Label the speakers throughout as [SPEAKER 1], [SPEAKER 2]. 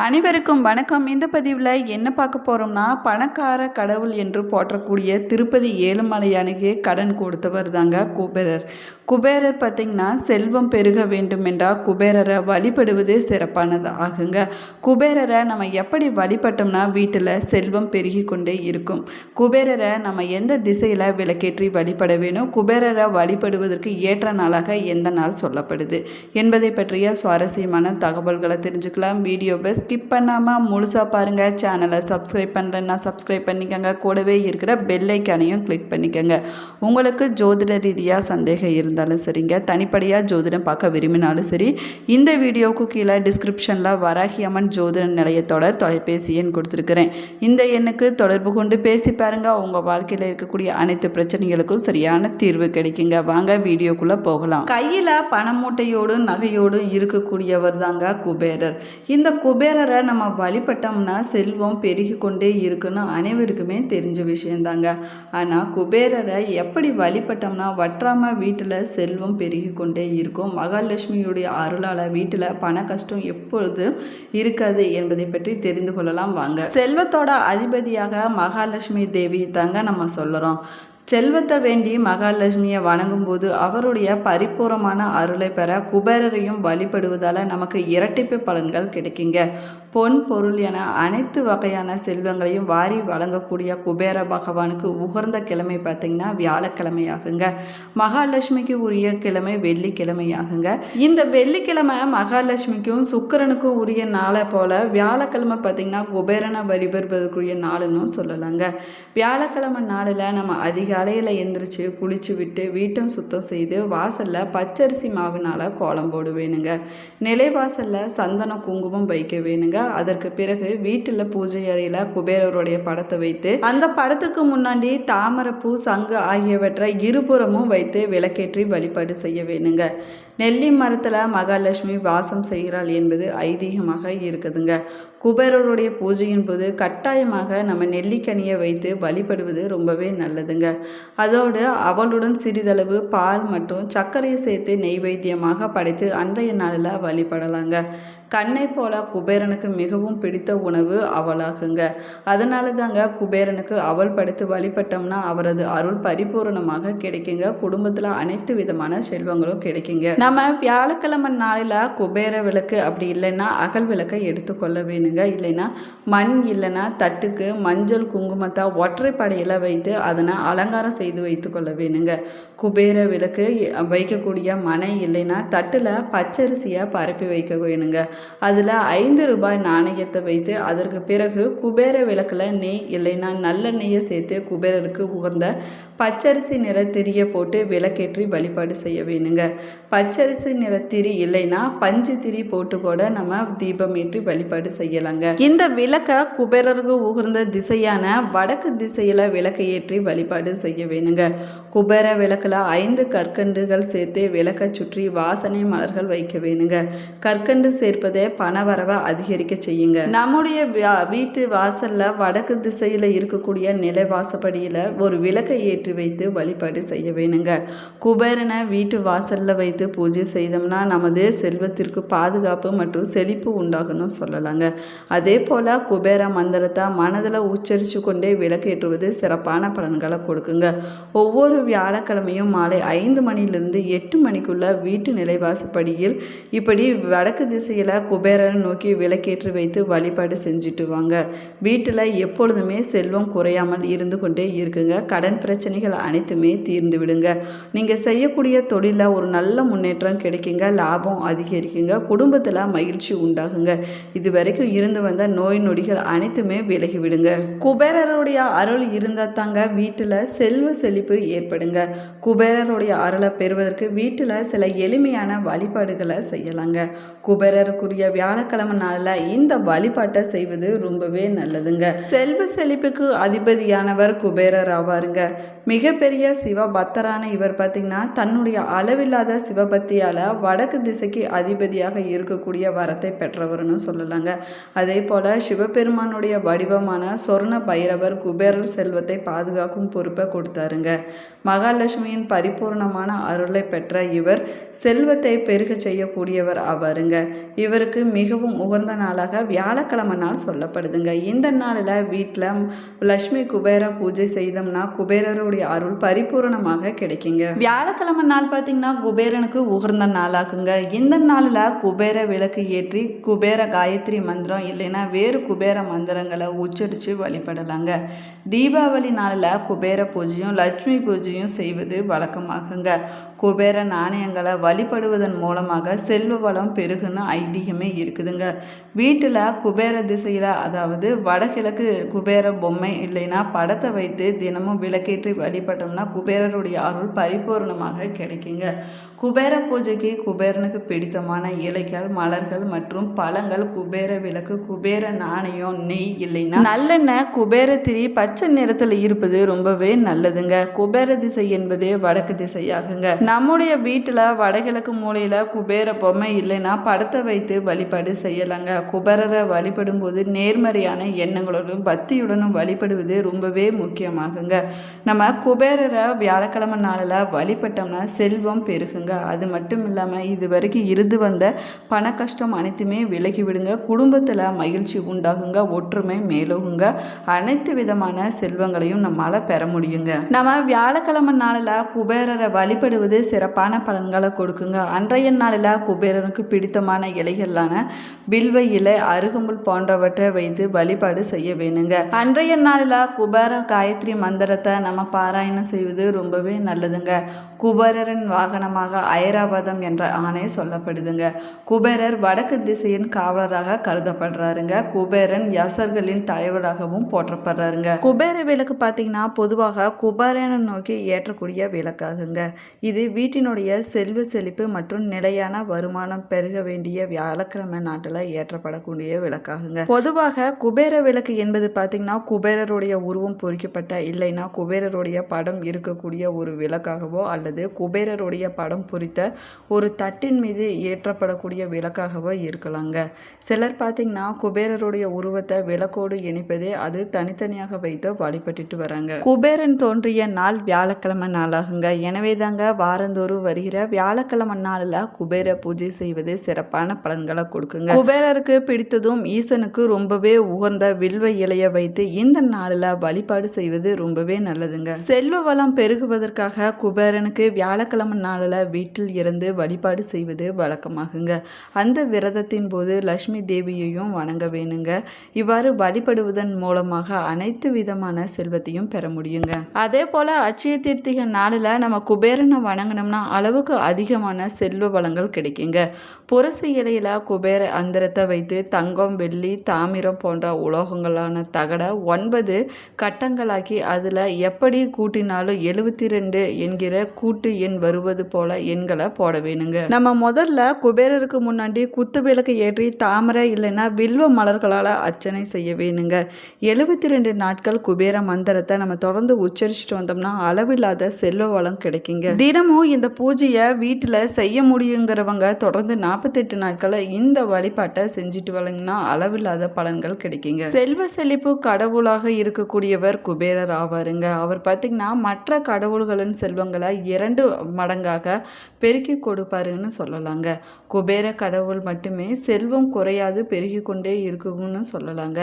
[SPEAKER 1] அனைவருக்கும் வணக்கம். இந்த பதிவில் என்ன பார்க்க போகிறோம்னா பணக்கார கடவுள் என்று போற்றக்கூடிய திருப்பதி ஏழுமலையானுக்கு கடன் கொடுத்தவர் தாங்க குபேரர். குபேரர் பார்த்திங்கன்னா செல்வம் பெருக வேண்டும் என்றால் குபேரரை வழிபடுவது சிறப்பானது ஆகுங்க. குபேரரை நம்ம எப்படி வழிபட்டோம்னா வீட்டில் செல்வம் பெருகி கொண்டே இருக்கும். குபேரரை நம்ம எந்த திசையில் விளக்கேற்றி வழிபட வேணும்? குபேரரை வழிபடுவதற்கு ஏற்ற நாளாக எந்த நாள் சொல்லப்படுது? என்பதை பற்றிய சுவாரஸ்யமான தகவல்களை தெரிஞ்சுக்கலாம். வீடியோவை ஸ்கிப் பண்ணாமல் முழுசாக பாருங்கள் சேனலை சப்ஸ்கிரைப் பண்ணுறேன்னா சப்ஸ்கிரைப் பண்ணிக்கோங்க. கூடவே இருக்கிற பெல்லைக்கானையும் கிளிக் பண்ணிக்கோங்க. உங்களுக்கு ஜோதிட ரீதியாக சந்தேகம் இருந்தாலும் சரிங்க. தனிப்படியாக ஜோதிடம் பார்க்க விரும்பினாலும் சரி. இந்த வீடியோவுக்கு கீழே டிஸ்கிரிப்ஷனில் வராகி அம்மன் ஜோதிட நிலையத்தோட தொலைபேசி எண் கொடுத்துருக்குறேன். இந்த எண்ணுக்கு தொடர்பு கொண்டு பேசி பாருங்கள் உங்கள் வாழ்க்கையில் இருக்கக்கூடிய அனைத்து பிரச்சனைகளுக்கும் சரியான தீர்வு கிடைக்குங்க. வாங்க வீடியோக்குள்ளே போகலாம். கையில் பண மூட்டையோடும் நகையோடும் இருக்கக்கூடியவர் தாங்க குபேரர். இந்த குபேரரை நம்ம வழிபட்டோம்னா செல்வம் பெருகி கொண்டே இருக்குன்னு அனைவருக்குமே தெரிஞ்ச விஷயந்தாங்க. ஆனால் குபேரரை எப்படி வழிபட்டோம்னா வற்றாமல் வீட்டில் செல்வம் பெருகி கொண்டே இருக்கும். மகாலட்சுமியுடைய அருளால் வீட்டில் பண கஷ்டம் எப்பொழுது இருக்காது என்பதை பற்றி தெரிந்து கொள்ளலாம். வாங்க. செல்வத்தோட அதிபதியாக மகாலட்சுமி தேவி தாங்க நம்ம சொல்கிறோம் செல்வத்தை வேண்டி மகாலட்சுமியை வணங்கும்போது அவருடைய பரிபூரமான அருளை பெற குபேரரையும் வழிபடுவதால் நமக்கு இரட்டிப்பு பலன்கள் கிடைக்குங்க. பொன் பொருள் என அனைத்து வகையான செல்வங்களையும் வாரி வழங்கக்கூடிய குபேர பகவானுக்கு உகர்ந்த கிழமை பார்த்திங்கன்னா வியாழக்கிழமையாகுங்க. மகாலட்சுமிக்கு உரிய கிழமை வெள்ளிக்கிழமையாகுங்க. இந்த வெள்ளிக்கிழமை மகாலட்சுமிக்கும் சுக்கரனுக்கும் உரிய நாளை போல் வியாழக்கிழமை பார்த்திங்கன்னா குபேரனை வழிபடுவதற்குரிய நாளுன்னு சொல்லலாங்க. வியாழக்கிழமை நாளில் நம்ம அதிகாலையில் எந்திரிச்சு குளிச்சு விட்டு வீட்டும் சுத்தம் செய்து வாசலில் பச்சரிசி மாவினால் கோலம் போடுவேனுங்க. நிலைவாசலில் சந்தன குங்குமம் வைக்க வேணுங்க அதற்கு பிறகு வீட்டில் பூஜை அறையில் குபேரருடைய படத்தை வைத்து அந்த படத்துக்கு முன்னாடி தாமரைப்பூ சங்கு ஆகியவற்றை இருபுறமும் வைத்து விளக்கேற்றி வழிபாடு செய்ய வேணுங்க நெல்லி மரத்தில் மகாலட்சுமி வாசம் செய்கிறாள் என்பது ஐதீகமாக இருக்குதுங்க. குபேரருடைய பூஜையின் போது கட்டாயமாக நம்ம நெல்லிக்கனியை வைத்து வழிபடுவது ரொம்பவே நல்லதுங்க. அதோடு அவளுடன் சிறிதளவு பால் மற்றும் சர்க்கரையை சேர்த்து நெய்வேத்தியமாக படைத்து அன்றைய நாளில் வழிபடலாங்க. கண்ணை போல குபேரனுக்கு மிகவும் பிடித்த உணவு அவளாகுங்க. அதனால தாங்க குபேரனுக்கு அவள் படுத்து வழிபட்டோம்னா அவரது அருள் பரிபூரணமாக கிடைக்குங்க. குடும்பத்தில் அனைத்து விதமான செல்வங்களும் கிடைக்குங்க. நம்ம வியாழக்கிழமை நாளில் குபேர விளக்கு அப்படி இல்லைன்னா அகல் விளக்கை எடுத்துக்கொள்ள வேணுங்க. இல்லைன்னா மண் இல்லைன்னா தட்டுக்கு மஞ்சள் குங்குமத்தை ஒற்றைப்படையில் வைத்து அதனை அலங்காரம் செய்து வைத்துக்கொள்ள வேணுங்க. குபேர விளக்கு வைக்கக்கூடிய மனை இல்லைன்னா தட்டில் பச்சரிசியை பரப்பி வைக்க வேணுங்க. அதில் ஐந்து ரூபாய் நாணயத்தை வைத்து அதற்கு பிறகு குபேர விளக்கில் நெய் இல்லைன்னா நல்லெண்ணெயை சேர்த்து குபேரருக்கு உகர்ந்த பச்சரிசி நிற திரியை போட்டு விளக்கேற்றி வழிபாடு செய்ய வேணுங்க. பச்சரிசி நிற திரி இல்லைன்னா பஞ்சு திரி போட்டு கூட நம்ம தீபம் ஏற்றி வழிபாடு செய்யலாங்க. இந்த விளக்கை குபேரருக்கு உகர்ந்த திசையான வடக்கு திசையில் விளக்கை ஏற்றி வழிபாடு செய்ய வேணுங்க. குபேர விளக்கில் ஐந்து கற்கண்டுகள் சேர்த்து விளக்கை சுற்றி வாசனை மலர்கள் வைக்க வேணுங்க. கற்கண்டு சேர்ப்ப பணவரவை அதிகரிக்க செய்யுங்க. நம்முடைய வீட்டு வாசலில் வடக்கு திசையில் இருக்கக்கூடிய நிலை வாசப்படியில் ஒரு விளக்கை ஏற்றி வைத்து வழிபாடு செய்ய வேணுங்க. குபேரனை வீட்டு வாசலில் வைத்து பூஜை செய்தோம்னா நமது செல்வத்திற்கு பாதுகாப்பு மற்றும் செழிப்பு உண்டாகணும் சொல்லலாங்க. அதே போல் குபேர மந்திரத்தை மனதில் உச்சரித்து கொண்டே விளக்கேற்றுவது சிறப்பான பலன்களை கொடுக்குங்க. ஒவ்வொரு வியாழக்கிழமையும் மாலை ஐந்து மணிலிருந்து எட்டு மணிக்குள்ள வீட்டு நிலைவாசப்படியில் இப்படி வடக்கு திசையில் குபேரனை நோக்கி விளக்கேற்றி வைத்து வழிபாடு செஞ்சுட்டு வாங்க வீட்டில் எப்பொழுதுமே செல்வம் குறையாமல் இருந்து கொண்டே இருக்குங்க. கடன் பிரச்சனைகள் அனைத்துமே தீர்ந்து விடுங்க. நீங்கள் செய்யக்கூடிய தொழிலில் ஒரு நல்ல முன்னேற்றம் கிடைக்குங்க. லாபம் அதிகரிக்குங்க. குடும்பத்தில் மகிழ்ச்சி உண்டாகுங்க. இது வரைக்கும் இருந்து வந்த நோய் நொடிகள் அனைத்துமே விலகி விடுங்க. குபேரருடைய அருள் இருந்தால் தாங்க வீட்டில் செல்வ செழிப்பு ஏற்படுங்க. குபேரருடைய அருளை பெறுவதற்கு வீட்டில் சில எளிமையான வழிபாடுகளை செய்யலாங்க. குபேரருக்குரிய வியாழக்கிழமை நாளில் இந்த வழிபாட்டை செய்வது ரொம்பவே நல்லதுங்க. செல்வ செழிப்புக்கு அதிபதியானவர் குபேரர் ஆவாருங்க. மிகப்பெரிய சிவபக்தரான இவர் பார்த்திங்கன்னா தன்னுடைய அளவில்லாத சிவபக்தியால் வடக்கு திசைக்கு அதிபதியாக இருக்கக்கூடிய வரத்தை பெற்றவர்னு சொல்லலாங்க. அதே போல் சிவபெருமானுடைய வடிவமான சொர்ண பைரவர் குபேரர் செல்வத்தை பாதுகாக்கும் பொறுப்பை கொடுத்தாருங்க. மகாலட்சுமியின் பரிபூர்ணமான அருளை பெற்ற இவர் செல்வத்தை பெருக செய்யக்கூடியவர் ஆவாருங்க. இவர் இவருக்கு மிகவும் உகந்த நாளாக வியாழக்கிழமை நாள் சொல்லப்படுதுங்க. இந்த நாளில் வீட்டில் லக்ஷ்மி குபேர பூஜை செய்தோம்னா குபேரருடைய அருள் பரிபூரணமாக கிடைக்குங்க. வியாழக்கிழமை நாள் பார்த்தீங்கன்னா குபேரனுக்கு உகந்த நாளாகுங்க இந்த நாளில் குபேர விளக்கு ஏற்றி குபேர காயத்ரி மந்திரம் இல்லைன்னா வேறு குபேர மந்திரங்களை உச்சரித்து வழிபடலாங்க. தீபாவளி நாளில் குபேர பூஜையும் லட்சுமி பூஜையும் செய்வது வழக்கமாகுங்க. குபேர நாணயங்களை வழிபடுவதன் மூலமாக செல்வ வளம் பெருகுன்னு ஐதீகமே இருக்குதுங்க. வீட்டில் குபேர திசையில் அதாவது வடகிழக்கு குபேர பொம்மை இல்லைன்னா படத்தை வைத்து தினமும் விளக்கேற்றி வழிபட்டோம்னா குபேரருடைய அருள் பரிபூர்ணமாக கிடைக்குங்க. குபேர பூஜைக்கு குபேரனுக்கு பிடித்தமான இலைகள் மலர்கள் மற்றும் பழங்கள் குபேர விளக்கு குபேர நாணயம் நெய் இல்லைன்னா? நல்லெண்ணெய் குபேர திரி பச்சை நிறத்தில் இருப்பது ரொம்பவே நல்லதுங்க. குபேர திசை என்பது வடக்கு திசையாகுங்க. நம்முடைய வீட்டில் வடகிழக்கு மூலையில் குபேர பொம்மை இல்லைன்னா படத்தை வைத்து வழிபாடு செய்யலாங்க. குபேரரை வழிபடும் போது நேர்மறையான எண்ணங்களோடும் பக்தியுடனும் வழிபடுவது ரொம்பவே முக்கியமாகுங்க. நம்ம குபேரரை வியாழக்கிழமை நாளில் வழிபட்டோம்னா செல்வம் பெருகுங்க. அது மட்டும் இல்லாமல் இது வரைக்கும் இருந்து வந்த பண கஷ்டம் அனைத்துமே விலகி விடுங்க. குடும்பத்தில் மகிழ்ச்சி உண்டாகுங்க. ஒற்றுமை மேலோகுங்க அனைத்து விதமான செல்வங்களையும் நம்மளால் பெற முடியுங்க. நம்ம வியாழக்கிழமை நாளில் குபேரரை வழிபடுவது சிறப்பான பலன்களை கொடுக்குங்க. அன்றைய நாளில் குபேரனுக்கு பிடித்தமான இலைகளான வில்வ இலை அருகம்புல் போன்றவற்றை வைத்து வழிபாடு செய்ய வேணுங்க. அன்றைய நாளில் குபேர காயத்ரி மந்திரத்தை நம்ம பாராயணம் செய்வது ரொம்பவே நல்லதுங்க. குபேரரின் வாகனமாக ஐராவதம் என்ற ஆணை சொல்லப்படுதுங்க. குபேரர் வடக்கு திசையின் காவலராக கருதப்படுறாருங்க. குபேரன் யசர்களின் தலைவராகவும் போற்றப்படுறாருங்க. குபேர விளக்கு பார்த்தீங்கன்னா பொதுவாக குபேரனை நோக்கி ஏற்றக்கூடிய விளக்காகுங்க. இது வீட்டினுடைய செல்வ செழிப்பு மற்றும் நிலையான வருமானம் பெருக வேண்டிய வியாழக்கிழமை நாட்டில் ஏற்றப்படக்கூடிய விளக்காகுங்க. பொதுவாக குபேர விளக்கு என்பது பார்த்தீங்கன்னா குபேரருடைய உருவம் பொறிக்கப்பட்ட இல்லைன்னா குபேரருடைய படம் இருக்கக்கூடிய ஒரு விளக்காகவோ அல்லது குபேரருடைய படம் பொறித்த ஒரு தட்டின் மீது ஏற்றப்படக்கூடிய விளக்காகவோ இருக்கலாங்க. சிலர் பார்த்தீங்கன்னா குபேரருடைய உருவத்தை விளக்கோடு இணைப்பதே அது தனித்தனியாக வைத்து வழிபட்டுட்டு வராங்க. குபேரன் தோன்றிய நாள் வியாழக்கிழமை நாளாகுங்க. எனவே தாங்க வாரந்தோறும் வருகிற வியாழக்கிழமை நாளில் குபேர பூஜை செய்வது சிறப்பான பலன்களை கொடுக்குங்க. குபேரருக்கு பிடித்ததும் ஈசனுக்கு ரொம்பவே உகந்த வில்வ இலைய வைத்து இந்த நாளில் வழிபாடு செய்வது ரொம்பவே நல்லதுங்க. செல்வ வளம் பெருகுவதற்காக குபேரனுக்கு வியாழக்கிழமை நாளில் வீட்டில் இருந்து வழிபாடு செய்வது வழக்கமாகுங்க. அந்த விரதத்தின் போது லட்சுமி தேவியையும் வணங்க வேணுங்க. இவ்வாறு வழிபடுவதன் மூலமாக அனைத்து விதமான செல்வத்தையும் பெற முடியுங்க. அதே போல அச்சய தீர்த்திக நாளில் நம்ம குபேரனை வணங்கினோம்னா அளவுக்கு அதிகமான செல்வ வளங்கள் கிடைக்குங்க. புரசு இலையில குபேர அந்தரத்தை வைத்து தங்கம் வெள்ளி தாமிரம் போன்ற உலோகங்களான தகட ஒன்பது கட்டங்களாக்கி அதில் எப்படி கூட்டினாலும் எழுபத்தி ரெண்டு என்கிற கூட்டு எண் வருவது போல எண்களை போட வேணுங்க. நம்ம முதல்ல குபேரருக்கு முன்னாடி குத்து விளக்கு ஏற்றி தாமரை இல்லைன்னா வில்வ மலர்களால் அர்ச்சனை செய்ய வேணுங்க. எழுபத்தி ரெண்டு நாட்கள் குபேர மந்திரத்தை நம்ம தொடர்ந்து உச்சரிச்சுட்டு வந்தோம்னா அளவில்லாத செல்வ வளம் கிடைக்குங்க. தினமும் இந்த பூஜையை வீட்டில் செய்ய முடியுங்கிறவங்க தொடர்ந்து நாற்பத்தெட்டு நாட்களை இந்த வழிபாட்டை செஞ்சுட்டு வந்தீங்கன்னா அளவில்லாத பலன்கள் கிடைக்குங்க. செல்வ செழிப்பு கடவுளாக இருக்கக்கூடியவர் குபேரர் ஆவாருங்க. அவர் பார்த்திங்கன்னா மற்ற கடவுள்களின் செல்வங்களை இரண்டு மடங்காக பெருக்கி கொடுப்பாருன்னு சொல்லலாங்க. குபேர கடவுள் மட்டுமே செல்வம் குறையாது பெருகி கொண்டே இருக்கும்னு சொல்லலாங்க.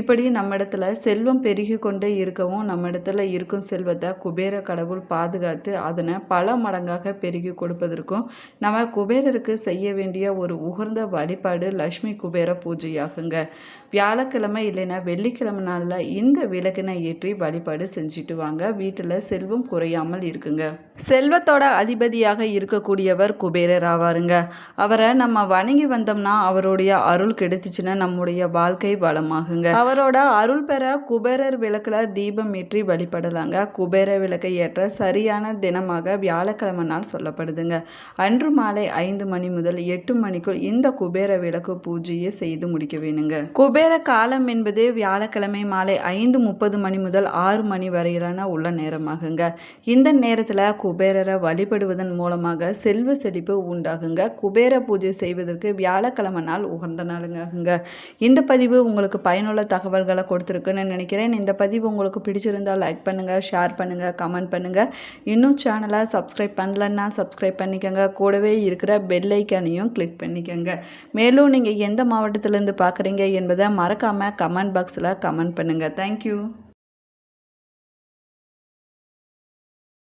[SPEAKER 1] இப்படி நம்ம இடத்துல செல்வம் பெருகி கொண்டே இருக்கவும் நம்ம இடத்துல இருக்கும் செல்வத்தை குபேர கடவுள் பாதுகாத்து அதனை பல மடங்காக பெருகி கொடுப்பதற்கும் நம்ம குபேரருக்கு செய்ய வேண்டிய ஒரு உகர்ந்த வழிபாடு லக்ஷ்மி குபேர பூஜையாகுங்க. வியாழக்கிழமை இல்லைன்னா வெள்ளிக்கிழமை நாளில் இந்த விளக்கினை ஏற்றி வழிபாடு செஞ்சுட்டு வாங்க. வீட்டில் செல்வம் குறையாமல் இருக்குங்க. செல்வத்தோட அதிபதியாக இருக்கக்கூடியவர் குபேரர் ஆவாருங்க. அவரை நம்ம வணங்கி வந்தோம்னா அவருடைய அருள் கிடைச்சிச்சுன்னா நம்முடைய வாழ்க்கை வளமாகுங்க. அவரோட அருள் பெற குபேரர் விளக்கில் தீபம் ஏற்றி வழிபடலாங்க. குபேர விளக்கை ஏற்ற சரியான தினமாக வியாழக்கிழமை நாள் சொல்லப்படுதுங்க. அன்று மாலை ஐந்து மணி முதல் எட்டு மணிக்குள் இந்த குபேர விளக்கு பூஜையை செய்து முடிக்க வேணுங்க. குபேர காலம் என்பது வியாழக்கிழமை மாலை ஐந்து முப்பது மணி முதல் ஆறு மணி வரையிலான உள்ள நேரமாகுங்க. இந்த நேரத்தில் குபேரரை வழிபடுவதன் மூலம் மூலமாக செல்வ செழிப்பு உண்டாகுங்க. குபேர பூஜை செய்வதற்கு வியாழக்கிழமை நாள் உகந்த நாளுங்க இந்த பதிவு உங்களுக்கு பயனுள்ள தகவல்களை கொடுத்துருக்குன்னு நினைக்கிறேன். இந்த பதிவு உங்களுக்கு பிடிச்சிருந்தால் லைக் பண்ணுங்கள் ஷேர் பண்ணுங்கள் கமெண்ட் பண்ணுங்கள் இன்னும் சேனலை சப்ஸ்கிரைப் பண்ணலன்னா சப்ஸ்கிரைப் பண்ணிக்கோங்க. கூடவே இருக்கிற பெல் ஐக்கானையும் கிளிக் பண்ணிக்கோங்க. மேலும் நீங்கள் எந்த மாவட்டத்திலேருந்து பார்க்குறீங்க என்பதை மறக்காமல் கமெண்ட் பாக்ஸில் கமெண்ட் பண்ணுங்கள் தேங்க்யூ